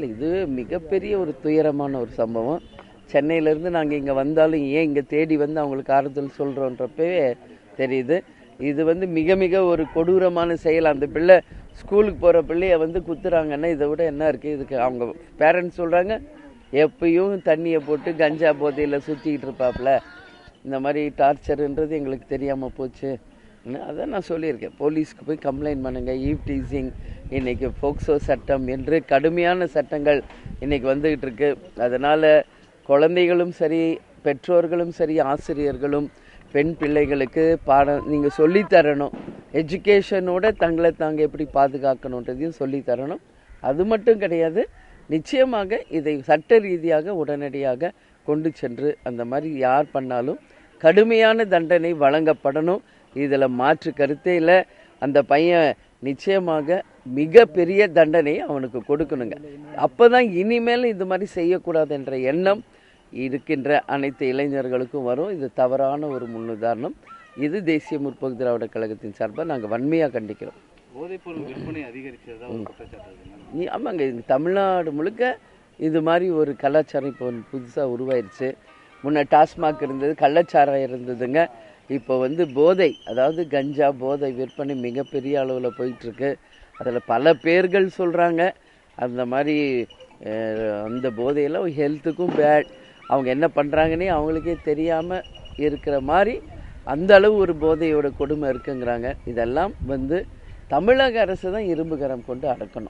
இல்லை இது மிகப்பெரிய ஒரு துயரமான ஒரு சம்பவம். சென்னையிலேருந்து நாங்கள் இங்கே வந்தாலும் ஏன் இங்கே தேடி வந்து அவங்களுக்கு ஆறுதல் சொல்கிறோன்றப்பவே தெரியுது. இது வந்து மிக மிக ஒரு கொடூரமான செயல். அந்த பிள்ளை ஸ்கூலுக்கு போகிற பிள்ளைய வந்து குத்துறாங்கன்னா இதை விட என்ன இருக்குது இதுக்கு அவங்க பேரண்ட்ஸ் சொல்கிறாங்க எப்பயும் தண்ணியை போட்டு கஞ்சா போதையில் சுற்றிக்கிட்டு இருப்பாப்புல இந்த மாதிரி டார்ச்சருன்றது எங்களுக்கு தெரியாமல் போச்சு. அதான் நான் சொல்லியிருக்கேன். போலீஸ்க்கு போய் கம்ப்ளைண்ட் பண்ணுங்கள் ஈவ் டீசிங் இன்னைக்கு போக்சோ சட்டம் என்று கடுமையான சட்டங்கள் இன்னைக்கு வந்துகிட்டு இருக்கு. அதனால குழந்தைகளும் சரி பெற்றோர்களும் சரி ஆசிரியர்களும் பெண் பிள்ளைகளுக்கு பாடம் நீங்கள் சொல்லித்தரணும் எஜுகேஷனோட தங்களை தாங்க எப்படி பாதுகாக்கணுன்றதையும் சொல்லித்தரணும் அது மட்டும் கிடையாது நிச்சயமாக இதை சட்ட ரீதியாக உடனடியாக கொண்டு சென்று அந்த மாதிரி யார் பண்ணாலும் கடுமையான தண்டனை வழங்கப்படணும். இதில் மாற்று கருத்தே இல்லை. அந்த பையன் நிச்சயமாக மிக பெரிய தண்டனை அவனுக்கு கொடுக்கணுங்க. அப்போ தான் இனிமேல் இது மாதிரி செய்யக்கூடாது என்ற எண்ணம் இருக்கின்ற அனைத்து இளைஞர்களுக்கும் வரும். இது தவறான ஒரு முன்னுதாரணம். இது தேசிய முற்போக்கு திராவிட கழகத்தின் சார்பாக நாங்கள் வன்மையாக கண்டிக்கிறோம். ஆமாங்க. தமிழ்நாடு முழுக்க இது மாதிரி ஒரு கலாச்சாரம் இப்போ புதுசாக உருவாயிருச்சு. முன்ன டாஸ்மாக் இருந்தது கள்ளச்சாரம் இருந்ததுங்க. இப்போ வந்து போதை அதாவது கஞ்சா போதை விற்பனை மிகப்பெரிய அளவில் போயிட்டுருக்கு. அதில் பல பேர்கள் சொல்கிறாங்க அந்த மாதிரி அந்த போதையெல்லாம் ஹெல்த்துக்கும் பேட். அவங்க என்ன பண்ணுறாங்கன்னே அவங்களுக்கே தெரியாமல் இருக்கிற மாதிரி அந்த அளவு ஒரு போதையோட கொடுமை இருக்குங்கிறாங்க. இதெல்லாம் வந்து தமிழக அரசு தான் இரும்புகரம் கொண்டு அடக்கணும்.